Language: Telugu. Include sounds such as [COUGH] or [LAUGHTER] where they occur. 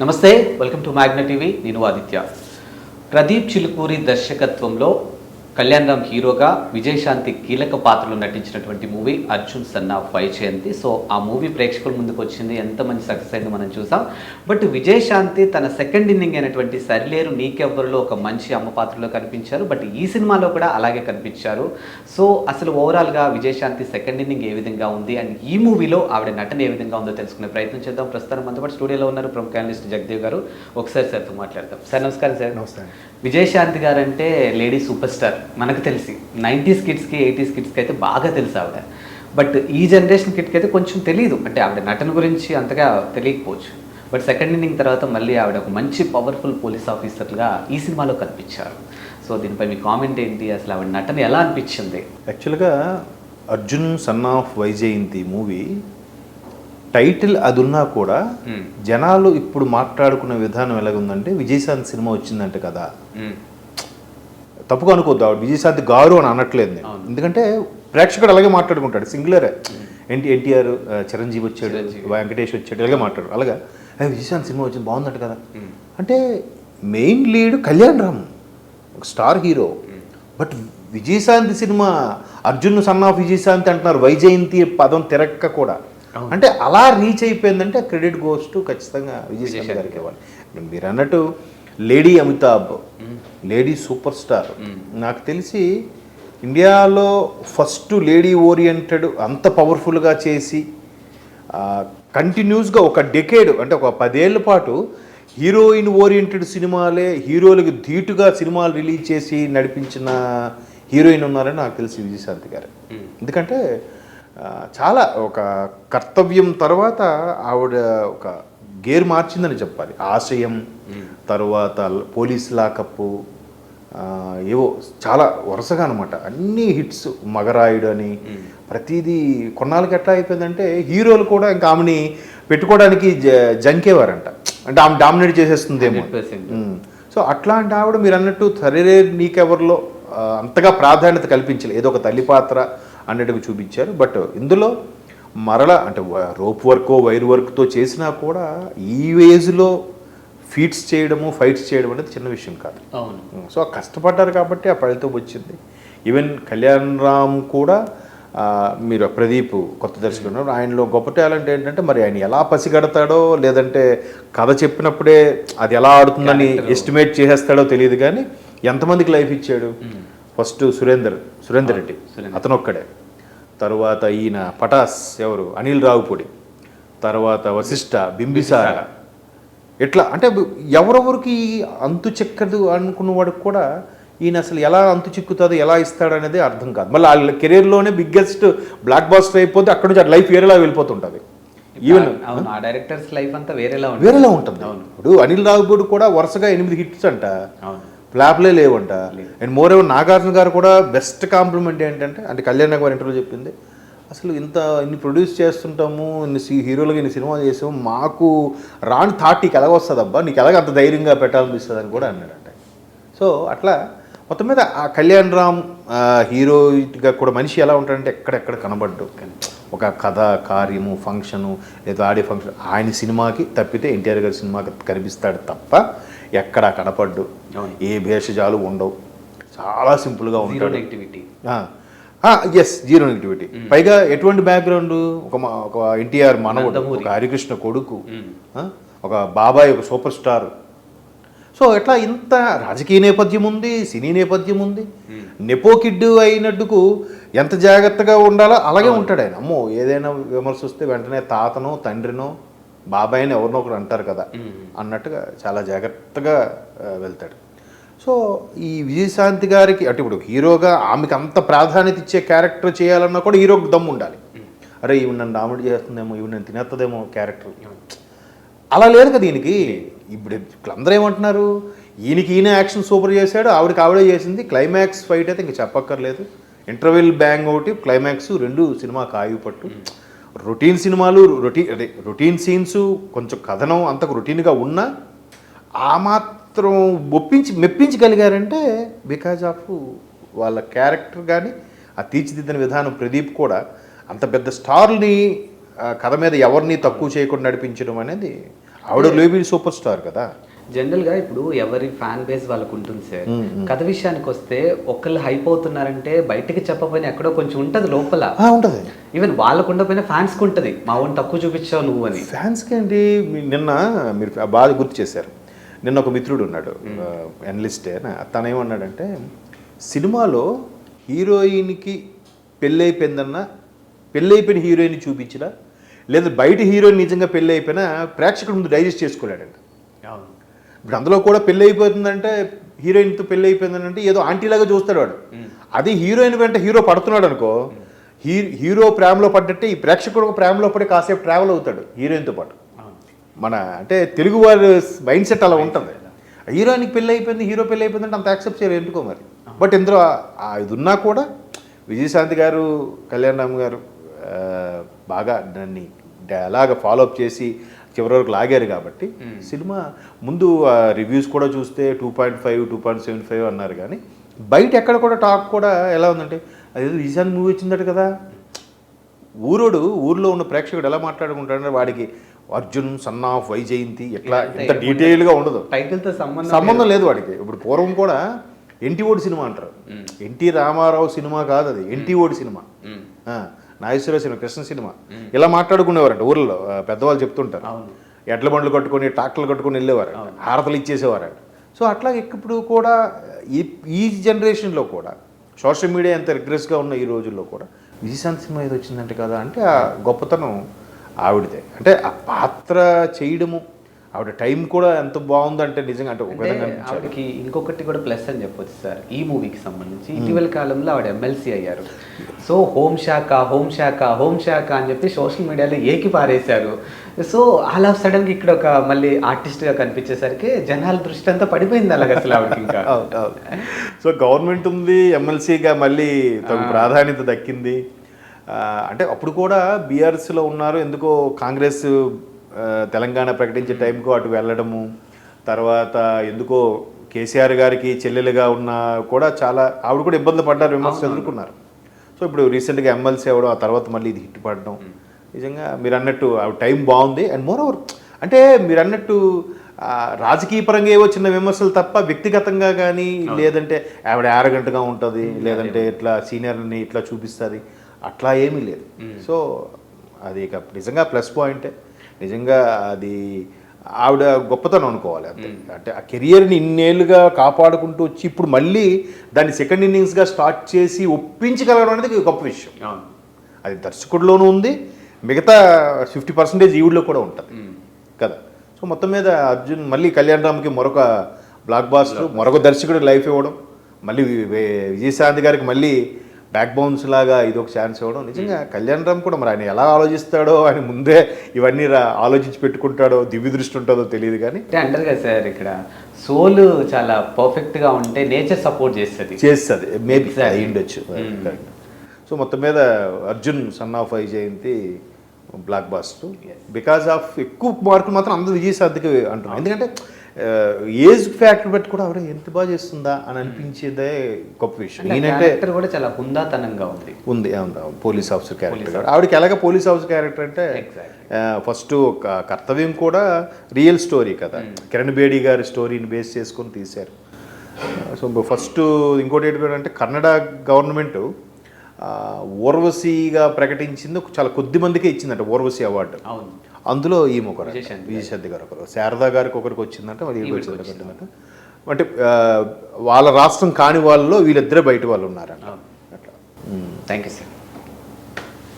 నమస్తే వెల్కమ్ టు మ్యాగ్నా టీవీ నేను ఆదిత్య. ప్రదీప్ చిలుకూరి దర్శకత్వంలో కళ్యాణ్ రామ్ హీరోగా విజయశాంతి కీలక పాత్రలో నటించినటువంటి మూవీ అర్జున్ సన్నా వైజయంతి సో ఆ మూవీ ప్రేక్షకుల ముందుకు వచ్చింది. ఎంత మంచి సక్సెస్ అయిందో మనం చూసాం. బట్ విజయశాంతి తన సెకండ్ ఇన్నింగ్ అయినటువంటి సరిలేరు నీకెవ్వరిలో ఒక మంచి అమ్మ పాత్రలో కనిపించారు. బట్ ఈ సినిమాలో కూడా అలాగే కనిపించారు. సో అసలు ఓవరాల్గా విజయశాంతి సెకండ్ ఇన్నింగ్ ఏ విధంగా ఉంది? అండ్ ఈ మూవీలో ఆవిడ నటన ఏ విధంగా ఉందో తెలుసుకునే ప్రయత్నం చేద్దాం. ప్రస్తుతం మనతో పాటు స్టూడియోలో ఉన్నారు ప్రముఖ అనలిస్ట్ జగదేవ్ గారు. ఒకసారి సార్తో మాట్లాడతాం సార్ నమస్కారం సార్. నమస్తే అండి. విజయశాంతి గారు అంటే లేడీ సూపర్ స్టార్. మనకు తెలిసి. నైంటీస్ కిడ్స్కి ఎయిటీస్ కిడ్స్కి అయితే బాగా తెలుసు ఆవిడ. బట్ ఈ జనరేషన్ కిడ్కి అయితే కొంచెం తెలియదు అంటే ఆవిడ నటన గురించి అంతగా తెలియకపోవచ్చు. బట్ సెకండ్ ఇన్నింగ్ తర్వాత మళ్ళీ ఆవిడ ఒక మంచి పవర్ఫుల్ పోలీస్ ఆఫీసర్గా ఈ సినిమాలో కనిపించారు. సో దీనిపై మీ కామెంట్ ఏంటి? అసలు ఆవిడ నటన ఎలా అనిపించింది? యాక్చువల్గా Arjun son of Vyjayanthi movie title అది ఉన్నా కూడా. జనాలు ఇప్పుడు మాట్లాడుకునే విధానం ఎలాగుందంటే విజయశాంతి సినిమా వచ్చిందంటే కదా. తప్పుగా అనుకోద్దు ఆవిడ విజయశాంతి గారు అని అనట్లేదు నేను. ఎందుకంటే ప్రేక్షకుడు అలాగే మాట్లాడుకుంటాడు సింగులరే. ఎన్టీ ఎన్టీఆర్ చిరంజీవి వచ్చాడు. వెంకటేష్ వచ్చాడు ఇలాగే మాట్లాడు అలాగా. "ఏ, విజయశాంతి సినిమా వచ్చింది బాగుందంట కదా. అంటే మెయిన్ లీడ్ కళ్యాణ్ రామ్ ఒక star hero. But Vijayashanti cinema Arjun son of Vijayashanti అంటున్నారు వైజయంతి పదం తిరక్క కూడా. అంటే అలా రీచ్ అయిపోయిందంటే క్రెడిట్ గోస్ టు ఖచ్చితంగా విజయశాంతి గారికి ఇవ్వాలి. మీరు అన్నట్టు lady Amitabh lady super star. నాకు తెలిసి ఇండియాలో ఫస్ట్ లేడీ ఓరియంటెడ్ అంత పవర్ఫుల్గా చేసి కంటిన్యూస్గా ఒక డెకేడ్ అంటే ఒక పదేళ్ళ పాటు హీరోయిన్ ఓరియంటెడ్ సినిమాలే హీరోలకు ధీటుగా సినిమాలు రిలీజ్ చేసి నడిపించిన హీరోయిన్ ఉన్నారని నాకు తెలిసి విజయశాంతి గారు. ఎందుకంటే చాలా ఒక కర్తవ్యం తర్వాత ఆవిడ ఒక గేర్ మార్చిందని చెప్పాలి. ఆశయం తర్వాత పోలీస్ లాకప్పు ఏవో చాలా వరుసగా అనమాట అన్ని హిట్స్ మగరాయుడు అని. ప్రతిదీ కొన్నాళ్ళకి ఎట్లా అయిపోయిందంటే హీరోలు కూడా ఇంకా ఆమెని పెట్టుకోవడానికి జ- జంకేవారంట. అంటే ఆమె డామినేట్ చేసేస్తుందేమో. 100%. ఉమ్. సో అట్లాంటి ఆవిడ మీరు అన్నట్టు సరే నీకెవరిలో అంతగా ప్రాధాన్యత కల్పించలేదు ఏదో ఒక తల్లి పాత్ర అన్నట్టుగా చూపించారు. బట్ ఇందులో మరల అంటే రోప్ వర్కో వైర్ వర్క్తో చేసినా కూడా ఈ ఏజ్లో ఫీట్స్ చేయడము ఫైట్స్ చేయడం అనేది చిన్న విషయం కాదు అవును సో కష్టపడ్డారు కాబట్టి ఆ ఫలితం వచ్చింది ఈవెన్ కళ్యాణ్ రామ్ కూడా మీరు ప్రదీప్ కొత్త దర్శకుడు ఉన్నారు. ఆయనలో గొప్ప టాలెంట్ ఏంటంటే మరి ఆయన ఎలా పసిగడతాడో లేదంటే కథ చెప్పినప్పుడే అది ఎలా ఆడుతుందని. ఎస్టిమేట్ చేసేస్తాడో తెలియదు కానీ ఎంతమందికి లైఫ్ ఇచ్చాడు ఫస్ట్ సురేందర్ సురేందర్ రెడ్డి. అతను ఒక్కడే తరువాత ఈయన పటాస్ ఎవరు? అనిల్ రావుపూడి. తర్వాత వశిష్ఠ బింబిసార. ఇట్లా అంటే ఎవరెవరికి అంతు చెక్కదు అనుకున్నవాడికి కూడా ఈయన అసలు ఎలా అంతు చిక్కుతుందో ఎలా ఇస్తాడు అనేది అర్థం కాదు. మళ్ళీ వాళ్ళ కెరీర్లోనే బిగ్గెస్ట్ బ్లాక్ బాస్టర్ అయిపోతే అక్కడ నుంచి లైఫ్ వేరేలా వెళ్ళిపోతుంటుంది. ఈవెన్ అవును ఆ డైరెక్టర్స్ లైఫ్ అంతా వేరేలా ఉంటుంది. వేరేలా ఉంటుంది. అవును. ఇప్పుడు అనిల్ రావుపూడి కూడా వరుసగా ఎనిమిది హిట్స్ అంట. అవును. ఫ్లాప్లే లేవంట. లేవు. అండ్ మోర్ ఎవర్ నాగార్జున గారు కూడా బెస్ట్ కాంప్లిమెంట్ ఏంటంటే అంటే కళ్యాణ్ గారు ఇంటర్వ్యూ చెప్పింది అసలు ఇంత ఇన్ని ప్రొడ్యూస్ చేస్తుంటాము ఇన్ని సి- హీరోలుగా ఇన్ని సినిమా చేసాము మాకు రాని థాట్ నీకు ఎలాగ వస్తుంది అబ్బా నీకు ఎలాగ అంత ధైర్యంగా పెట్టాలనిపిస్తుంది? అని కూడా అన్నాడంట. సో అట్లా మొత్తం మీద ఆ కళ్యాణ్ రామ్ ఆ, హీరోయిట్గా కూడా మనిషి ఎలా ఉంటాడంటే ఎక్కడెక్కడ కనబడ్డు. ఒక కథ కార్యము ఫంక్షను లేదా ఆడే ఫంక్షన్ ఆయన సినిమాకి తప్పితే ఎన్టీఆర్ గారి సినిమాకి కనిపిస్తాడు తప్ప ఎక్కడా కనపడ్డు. ఏ భేషజాలు ఉండవు. చాలా సింపుల్గా ఉంటాడు. నెగిటివిటీ ఎస్ జీరో నెగిటివిటీ పైగా ఎటువంటి బ్యాక్గ్రౌండ్ ఒక మా- ఒక ఎన్టీఆర్ మనవడు. ఒక హరికృష్ణ కొడుకు ఆ, ఒక బాబాయ్ ఒక సూపర్ స్టార్ సో ఎట్లా ఇంత రాజకీయ నేపథ్యం ఉంది సినీ నేపథ్యం ఉంది. నెపో కిడ్ అయినట్టుకు ఎంత జాగ్రత్తగా ఉండాలో అలాగే ఉంటాడు ఆయన. అమ్మో ఏదైనా విమర్శ వస్తే వెంటనే తాతనో తండ్రినో బాబాయ్ని ఎవరినో ఒకరు అంటారు కదా అన్నట్టుగా చాలా జాగ్రత్తగా వెళ్తాడు. సో ఈ విజయశాంతి గారికి అంటే ఇప్పుడు హీరోగా ఆమెకి అంత ప్రాధాన్యత ఇచ్చే క్యారెక్టర్ చేయాలన్నా కూడా హీరోకి దమ్ము ఉండాలి. అరే ఈవిడ నన్ను డామినేట్ చేస్తుందేమో ఈవిడ నేను తినేస్తుందేమో క్యారెక్టర్. అలా లేదు కదా దీనికి ఇప్పుడు ఇప్పుడు అందరూ ఏమంటున్నారు? ఈయనకి ఈయన యాక్షన్ సూపర్ చేశాడు ఆవిడకి ఆవిడే చేసింది. క్లైమాక్స్ ఫైట్ అయితే ఇంక చెప్పక్కర్లేదు. ఇంటర్వెల్ బ్యాంగ్ ఒకటి క్లైమాక్స్ రెండు సినిమా కాయు పట్టు. రొటీన్ సినిమాలు రొటీన్ అదే రొటీన్ సీన్స్ కొంచెం కథనం అంతకు రొటీన్గా ఉన్నా ఆ మాత్రం ఒప్పించి మెప్పించగలిగారంటే బికాజ్ ఆఫ్ వాళ్ళ క్యారెక్టర్ కానీ ఆ తీర్చిదిద్దిన విధానం ప్రదీప్ కూడా అంత పెద్ద స్టార్ని కథ మీద ఎవరిని తక్కువ చేయకుండా నడిపించడం అనేది ఆవిడ లేబీ సూపర్ స్టార్ కదా. జనరల్గా ఇప్పుడు ఎవరి ఫ్యాన్ బేస్ వాళ్ళకు ఉంటుంది సార్. కథ విషయానికి వస్తే ఒకళ్ళు హైప్ అవుతున్నారంటే బయటికి చెప్పకపోయినా ఎక్కడో కొంచెం ఉంటది లోపల. ఉంటది. ఈవెన్ వాళ్ళకు ఉండకపోయినా ఫ్యాన్స్కి ఉంటది. మా ఊరిని తక్కువ చూపించావు నువ్వు అని. ఫ్యాన్స్కి మీ- నిన్న మీరు బాగా గుర్తు చేశారు. నిన్న ఒక మిత్రుడు ఉన్నాడు ఎనలిస్టే తను ఏమన్నాడంటే సినిమాలో హీరోయిన్కి పెళ్ళి అయిపోయిందన్న పెళ్ళి అయిపోయిన హీరోయిన్ చూపించినా లేదా బయట హీరోయిన్ నిజంగా పెళ్ళి అయిపోయినా ప్రేక్షకుడు ముందు డైజెస్ట్ చేసుకోలేడంట. ఇప్పుడు అందులో కూడా పెళ్ళి అయిపోతుందంటే హీరోయిన్తో పెళ్ళి అయిపోయిందంటే ఏదో ఆంటీలాగా చూస్తాడు వాడు. అది హీరోయిన్ వెంట హీరో పడుతున్నాడు అనుకో హీరో ప్రేమలో పడ్డట్టే ఈ ప్రేక్షకుడు ఒక ప్రేమలో పడి కాసేపు ట్రావెల్ అవుతాడు హీరోయిన్తో పాటు. మన అంటే తెలుగు వారి మైండ్ సెట్ అలా ఉంటుంది. హీరోయిన్కి పెళ్ళి అయిపోయింది హీరో పెళ్ళి అయిపోయిందంటే అంత యాక్సెప్ట్ చేయరు ఎందుకో మరి. బట్ ఇందులో ఇది ఉన్నా కూడా విజయశాంతి గారు కళ్యాణ్ రామ్ గారు బాగా దాన్ని అలాగ ఫాలోఅప్ చేసి చివరి వరకు లాగారు కాబట్టి సినిమా ముందు రివ్యూస్ కూడా చూస్తే two point five two point seven five అన్నారు కానీ బయట ఎక్కడ కూడా టాక్ కూడా ఎలా ఉందంటే అదేదో విజయాన్ని మూవీ వచ్చిందట కదా. ఊరోడు ఊర్లో ఉన్న ప్రేక్షకుడు ఎలా మాట్లాడుకుంటాడంటే వాడికి అర్జున్ సన్ ఆఫ్ వైజయంతి ఎట్లా ఇంత డీటెయిల్గా ఉండదు. టైటిల్తో సంబంధం సంబంధం లేదు. వాడికి. ఇప్పుడు పూర్వం కూడా ఎన్టీ ఓడి సినిమా అంటారు. ఎన్టీ రామారావు సినిమా కాదు అది. ఎన్టీ ఓడి cinema. Nageswara cinema Krishna cinema. ఇలా మాట్లాడుకునేవారంట ఊర్లో. పెద్దవాళ్ళు చెప్తుంటారు. ఎడ్ల బండ్లు కట్టుకొని ట్రాక్టర్లు కట్టుకొని వెళ్ళేవారు హారతలు ఇచ్చేసేవారంట. సో అట్లా ఇప్పుడు కూడా ఈ ఈ జనరేషన్లో కూడా సోషల్ మీడియా ఎంత రిగ్రెస్గా ఉన్న ఈ రోజుల్లో కూడా విజయశాంతి సినిమా ఏదో వచ్చిందంటే కదా అంటే ఆ గొప్పతనం ఆవిడదే. అంటే ఆ పాత్ర చేయడము ఆవిడ టైం కూడా ఎంత బాగుందంటే నిజంగా అంటే ఒక విధంగా ఆవిడకి ఇంకొకటి కూడా ప్లస్ అని చెప్పొచ్చు సార్. ఈ మూవీకి సంబంధించి ఇటీవల కాలంలో ఆవిడ ఎమ్మెల్సీ అయ్యారు. సో హోమ్ శాఖ హోమ్ శాఖ హోమ్ శాఖ అని చెప్పి సోషల్ మీడియాలో ఏకి పారేశారు. సో ఆల్ ఆఫ్ సడన్ ఇక్కడ ఒక మళ్ళీ ఆర్టిస్ట్గా కనిపించేసరికి జనాల దృష్టి అంతా పడిపోయింది అలాగ అసలు ఆవిడకి ఇంకా. [LAUGHS] సో గవర్నమెంట్ ఉంది ఎమ్మెల్సీగా మళ్ళీ తగు ప్రాధాన్యత దక్కింది. అంటే అప్పుడు కూడా బీఆర్ఎస్లో ఉన్నారు. ఎందుకో కాంగ్రెస్ తెలంగాణ ప్రకటించే టైంకు అటు వెళ్ళడము తర్వాత ఎందుకో కేసీఆర్ గారికి చెల్లెలుగా ఉన్న కూడా చాలా ఆవిడ కూడా ఇబ్బంది పడ్డారు విమర్శలు ఎదుర్కొన్నారు. సో ఇప్పుడు రీసెంట్గా ఎమ్మెల్సీ అవ్వడం ఆ తర్వాత మళ్ళీ ఇది హిట్ పడడం. నిజంగా మీరు అన్నట్టు ఆవిడ టైం బాగుంది. అండ్ మోర్ ఓవర్ అంటే మీరు అన్నట్టు ఆ, రాజకీయ పరంగా ఏవో చిన్న విమర్శలు తప్ప వ్యక్తిగతంగా కానీ లేదంటే ఆవిడ ఆరగంటగా ఉంటుంది లేదంటే ఇట్లా సీనియర్ని ఇట్లా చూపిస్తుంది. అట్లా ఏమీ లేదు. సో అది ఇక నిజంగా ప్లస్ పాయింటే నిజంగా అది ఆవిడ గొప్పతనం అనుకోవాలి అంతే. అంటే ఆ కెరియర్ని ఇన్నేళ్ళుగా కాపాడుకుంటూ వచ్చి ఇప్పుడు మళ్ళీ దాన్ని సెకండ్ ఇన్నింగ్స్గా స్టార్ట్ చేసి ఒప్పించగలగడం అనేది గొప్ప విషయం. అది దర్శకుడిలోనూ ఉంది మిగతా ఫిఫ్టీ పర్సెంటేజ్ ఈవిడలో కూడా ఉంటుంది. కదా? సో మొత్తం మీద అర్జున్ మళ్ళీ కళ్యాణ్ రామ్కి మరొక బ్లాక్ బాస్టర్ మరొక దర్శకుడు లైఫ్ ఇవ్వడం మళ్ళీ విజయశాంతి గారికి మళ్ళీ బ్యాక్ బౌన్స్ లాగా ఇది ఒక ఛాన్స్ ఇవ్వడం. నిజంగా కళ్యాణ్ రామ్ కూడా మరి ఆయన ఎలా ఆలోచిస్తాడో ఆయన ముందే ఇవన్నీ ఆలోచించి పెట్టుకుంటాడో దివ్య దృష్టి ఉంటుందో తెలియదు కానీ అంటే అంటారు కదా సార్ ఇక్కడ సోల్ చాలా పర్ఫెక్ట్గా ఉంటే నేచర్ సపోర్ట్ చేస్తుంది. చేస్తుంది. Maybe Exactly. అయి ఉండొచ్చు. సో మొత్తం మీద Arjun son of Vyjayanthi blockbuster because of ఎక్కువ మార్కులు మాత్రం అందరూ విజయశాంతికి అంటున్నారు. ఎందుకంటే ఏజ్ ఫ్యాక్టర్ బట్టి కూడా ఆవిడ ఎంత బాగా చేస్తుందా అని అనిపించేదే గొప్ప విషయం. నేనంటే కూడా చాలా హుందాతనంగా ఉంది. ఉంది అవును, పోలీస్ ఆఫీసర్ క్యారెక్టర్ ఆవిడకి ఎలాగ పోలీస్ ఆఫీసర్ క్యారెక్టర్ అంటే. ఫస్ట్ ఒక కర్తవ్యం కూడా రియల్ స్టోరీ కదా. కిరణ్ బేడి గారి స్టోరీని బేస్ చేసుకొని తీశారు. సో ఫస్ట్ ఇంకోటి ఏంటంటే కన్నడ గవర్నమెంట్ ఓర్వశిగా ప్రకటించింది చాలా కొద్ది మందికే ఇచ్చిందంట ఓర్వశి అవార్డు. అవును. అందులో ఈమె ఒకరు విజయశాంతి గారు. ఒకరు. శారదా గారికి ఒకరికి వచ్చిందంట వచ్చిందంట అంటే వాళ్ళ రాష్ట్రం కాని వాళ్ళలో వీళ్ళిద్దరే బయట వాళ్ళు ఉన్నారంట. అట్లా. Thank you sir.